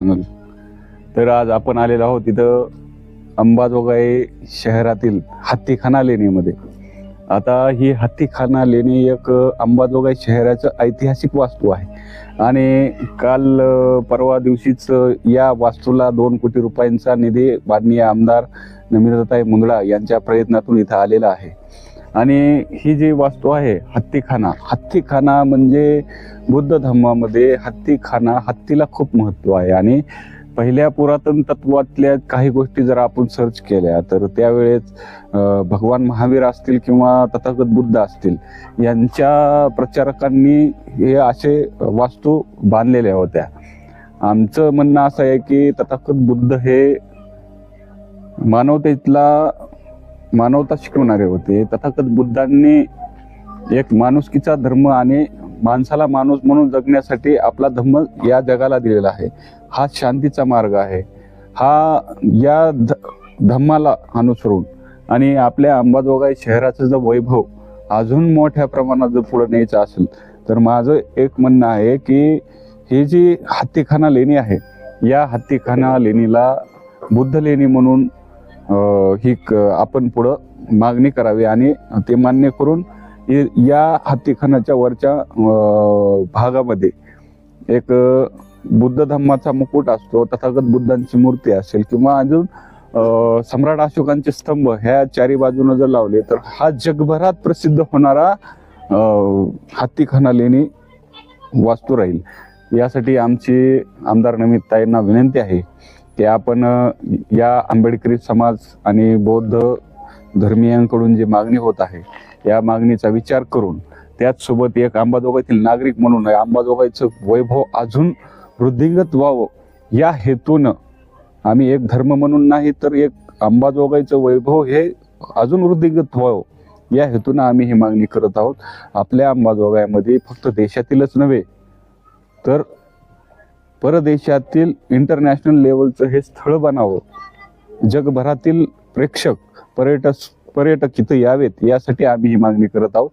Channel तर आज आपण आलेलो आहोत तिथं अंबाजोगाई शहरातील हत्तीखाना लेणीमध्ये. आता ही हत्तीखाना लेणी एक अंबाजोगाई शहराचं ऐतिहासिक वास्तू आहे. आणि काल परवा दिवशीच या वास्तूला दोन कोटी रुपयांचा निधी माननीय आमदार नमिताताई मुंदडा यांच्या प्रयत्नातून इथं आलेला आहे. आणि ही जी वास्तू आहे हत्तीखाना. हत्तीखाना म्हणजे बुद्ध धर्मामध्ये हत्तीखाना हत्तीला खूप महत्त्व आहे. आणि पहिल्या पुरातन तत्वातल्या काही गोष्टी जर आपण सर्च केल्या तर त्यावेळेस भगवान महावीर असतील किंवा तथागत बुद्ध असतील यांच्या प्रचारकांनी हे असे वास्तू बांधलेल्या होत्या. आमचं म्हणणं असं आहे की तथागत बुद्ध हे मानवतेतला मानवता शिकवणारे होते. तथागत बुद्धांनी एक माणुसकीचा धर्म आणि माणसाला माणूस म्हणून जगण्यासाठी आपला धर्म या जगाला दिलेला आहे. हा शांतीचा मार्ग आहे. हा या ध धम्माला अनुसरून आणि आपल्या अंबाजोगाई शहराचं जर वैभव अजून मोठ्या प्रमाणात जर पुढे न्यायचं असेल तर माझं एक म्हणणं आहे की ही जी हत्तीखाना लेणी आहे या हत्तीखाना लेणीला बुद्ध लेणी म्हणून ही क- आपण पुढं मागणी करावी आणि ते मान्य करून या हत्तीखानाच्या वरच्या भागामध्ये एक बुद्ध धम्माचा मुकुट असतो तथागत बुद्धांची मूर्ती असेल किंवा अजून सम्राट अशोकांचे स्तंभ ह्या चारी बाजूने जर लावले तर हा जगभरात प्रसिद्ध होणारा हत्तीखाना लेणी वास्तू राहील. यासाठी आमची आमदार नमित ताईंना विनंती आहे. की आपण या आंबेडकरी समाज आणि बौद्ध धर्मियांकडून जी मागणी होत आहे या मागणीचा विचार करून त्याचसोबत एक अंबाजोगाईतील नागरिक म्हणून अंबाजोगाईचं वैभव अजून वृद्धिंगत व्हावं या हेतूनं आम्ही एक धर्म म्हणून नाही तर एक अंबाजोगाईचं वैभव हे अजून वृद्धिंगत व्हावं या हेतूनं आम्ही ही मागणी करत आहोत. आपल्या अंबाजोगाईमध्ये फक्त देशातीलच नव्हे तर परदेशातील इंटरनॅशनल लेवलचं हे स्थळ बनावं. जगभरातील प्रेक्षक पर्यटक पर्यटक इथं यावेत यासाठी आम्ही ही मागणी करत आहोत.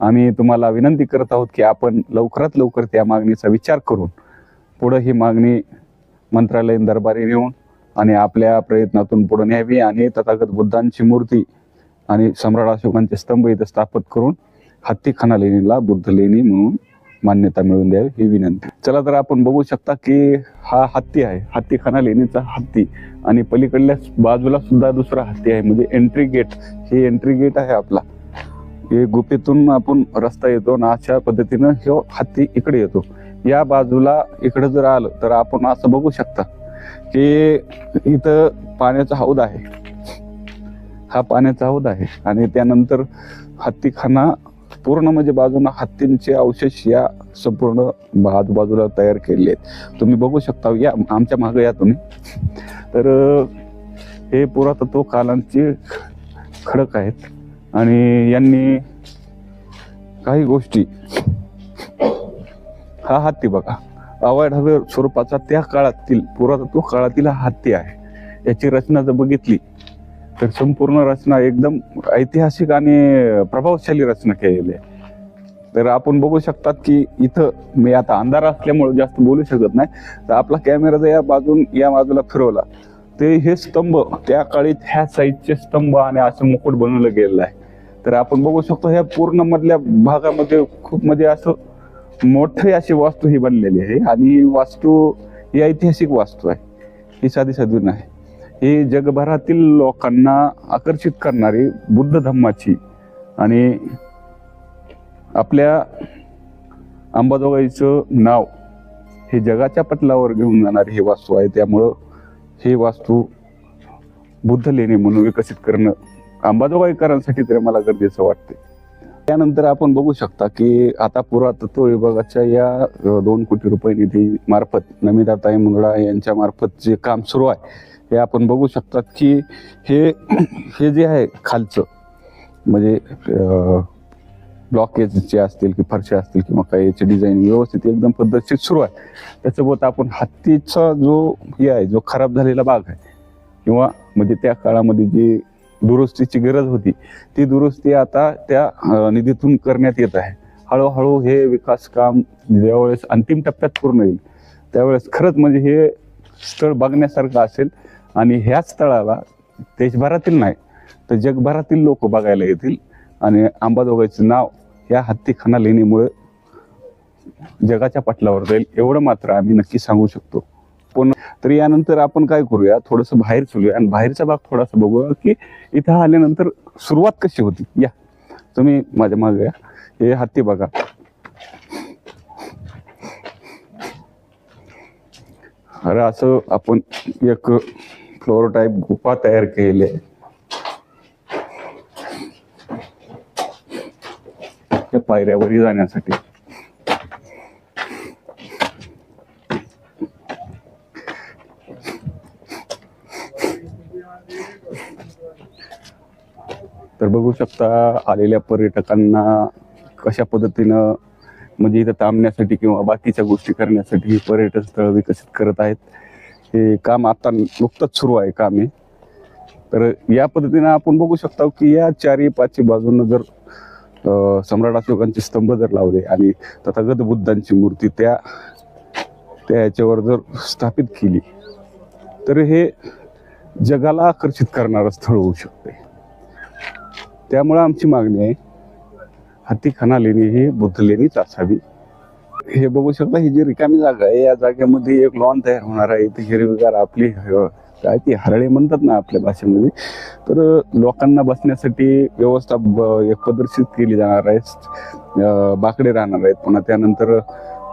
आम्ही तुम्हाला विनंती करत आहोत की आपण लवकरात लवकर त्या मागणीचा विचार करून पुढं ही मागणी मंत्रालयीन दरबारी नेऊन आणि आपल्या प्रयत्नातून पुढे न्यावी आणि तथागत बुद्धांची मूर्ती आणि सम्राट अशोकांचे स्तंभ इथं स्थापित करून हत्तीखाना लेणीला बुद्ध लेणी म्हणून मान्यता मिळवून द्यावी ही विनंती. चला तर आपण बघू शकता की हा हत्ती आहे. हत्तीखाना लेणीचा हत्ती. आणि पलीकडल्या बाजूला सुद्धा दुसरा हत्ती आहे. म्हणजे एंट्री गेट हे एंट्री गेट आहे आपला. हे गुफेतून आपण रस्ता येतो आणि अशा पद्धतीनं हे हत्ती इकडे येतो. या बाजूला इकडे जर आलं तर आपण असं बघू शकता की इथं पाण्याचा हौद आहे. हा पाण्याचा हौद आहे. आणि त्यानंतर हत्तीखाना पूर्ण म्हणजे बाजूला हत्तींचे अवशेष या संपूर्ण आजूबाजूला तयार केलेले आहेत. तुम्ही बघू शकता या आमच्या मागे या तुम्ही. तर हे पुरातत्व कालांचे खडक आहेत. आणि यांनी काही गोष्टी हा हत्ती बघा अवाढव्य स्वरूपाचा त्या काळातील पुरातत्व काळातील हा हत्ती आहे. याची रचना जर बघितली तर संपूर्ण रचना एकदम ऐतिहासिक आणि प्रभावशाली रचना केलेली आहे. तर आपण बघू शकतात की इथं मी आता अंधार असल्यामुळे जास्त बोलू शकत नाही. तर आपला कॅमेरा जर या बाजून या बाजूला फिरवला ते हे स्तंभ त्या काळीत ह्या साईजचे स्तंभ आणि असं मुकुट बनवलं गेलेलं आहे. तर आपण बघू शकतो ह्या पूर्ण मधल्या भागामध्ये खूप म्हणजे असं मोठी अशी वास्तू ही बनलेली आहे. आणि वास्तू ही ऐतिहासिक वास्तू आहे. ही साधी साधी नाही. ही जगभरातील लोकांना आकर्षित करणारी बुद्ध धम्माची आणि आपल्या अंबाजोगाईचं नाव हे जगाच्या पटलावर घेऊन जाणारी हे वास्तू आहे. त्यामुळं हे वास्तू बुद्ध लेणी म्हणून विकसित करणं अंबाजोगाईकरांसाठी तरी मला गरजेचं वाटते त्यानंतर आपण बघू शकता की आता पुरातत्व विभागाच्या या दोन कोटी रुपये निधी मार्फत नमिताताई मुंदडा यांच्या मार्फत जे काम सुरू आहे हे आपण बघू शकतात की हे हे जे आहे खालचं म्हणजे ब्लॉकेजचे असतील की फरशा असतील किंवा काही याचे डिझाईन व्यवस्थित एकदम पद्धतशीर सुरू आहे त्यासोबत आपण हत्तीचा जो हे आहे जो खराब झालेला भाग आहे किंवा म्हणजे त्या काळामध्ये जी दुरुस्तीची गरज होती ती दुरुस्ती आता त्या निधीतून करण्यात येत आहे. हळूहळू हे विकास काम ज्यावेळेस अंतिम टप्प्यात पूर्ण येईल त्यावेळेस खरंच म्हणजे हे स्थळ बघण्यासारखं असेल आणि ह्याच स्थळाला देशभरातील नाही तर जगभरातील लोक बघायला येतील आणि अंबाजोगाईचं नाव या हत्तीखाना लेणीमुळे जगाच्या पाटलावर जाईल एवढं मात्र आम्ही नक्की सांगू शकतो. पण तर यानंतर आपण काय करूया थोडंसं बाहेर चलूया. आणि बाहेरचा भाग थोडासा बघूया की इथं आल्यानंतर सुरुवात कशी होती. या तुम्ही माझ्या मागे या. हे हत्ती बघा. अरे असं आपण एक फ्लोर टाईप गुफा तयार केली आहे. त्या पायऱ्यावरही जाण्यासाठी. तर बघू शकता आलेल्या पर्यटकांना कशा पद्धतीनं म्हणजे इथं थांबण्यासाठी किंवा बाकीच्या गोष्टी करण्यासाठी पर्यटन स्थळ विकसित करत आहेत. हे काम आता नुकतंच सुरू आहे काम. हे तर या पद्धतीनं आपण बघू शकता की या चारही पाचही बाजूनं जर सम्राट अशोकांचे स्तंभ जर लावले आणि तथागत बुद्धांची मूर्ती त्या त्या याच्यावर जर स्थापित केली तर हे जगाला आकर्षित करणारं स्थळ होऊ शकते. त्यामुळं आमची मागणी आहे हत्तीखाना लेणी ही बुद्ध लेणीच असावी हे बघू शकता ही जी रिकामी जागा आहे या जागेमध्ये एक लॉन तयार होणार आहे इथे हिरवीगार आपली काय ती हरळे म्हणतात ना आपल्या भाषेमध्ये. तर लोकांना बसण्यासाठी व्यवस्था ब- एक प्रदर्शित केली जाणार आहे. बाकडे राहणार आहेत. पुन्हा त्यानंतर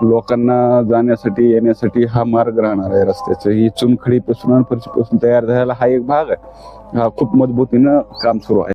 लोकांना जाण्यासाठी येण्यासाठी हा मार्ग राहणार आहे रस्त्याचं. ही चुनखडीपासून आणि फरशीपासून तयार झालेला हा एक भाग आहे. हा खूप मजबूतीनं काम सुरू आहे.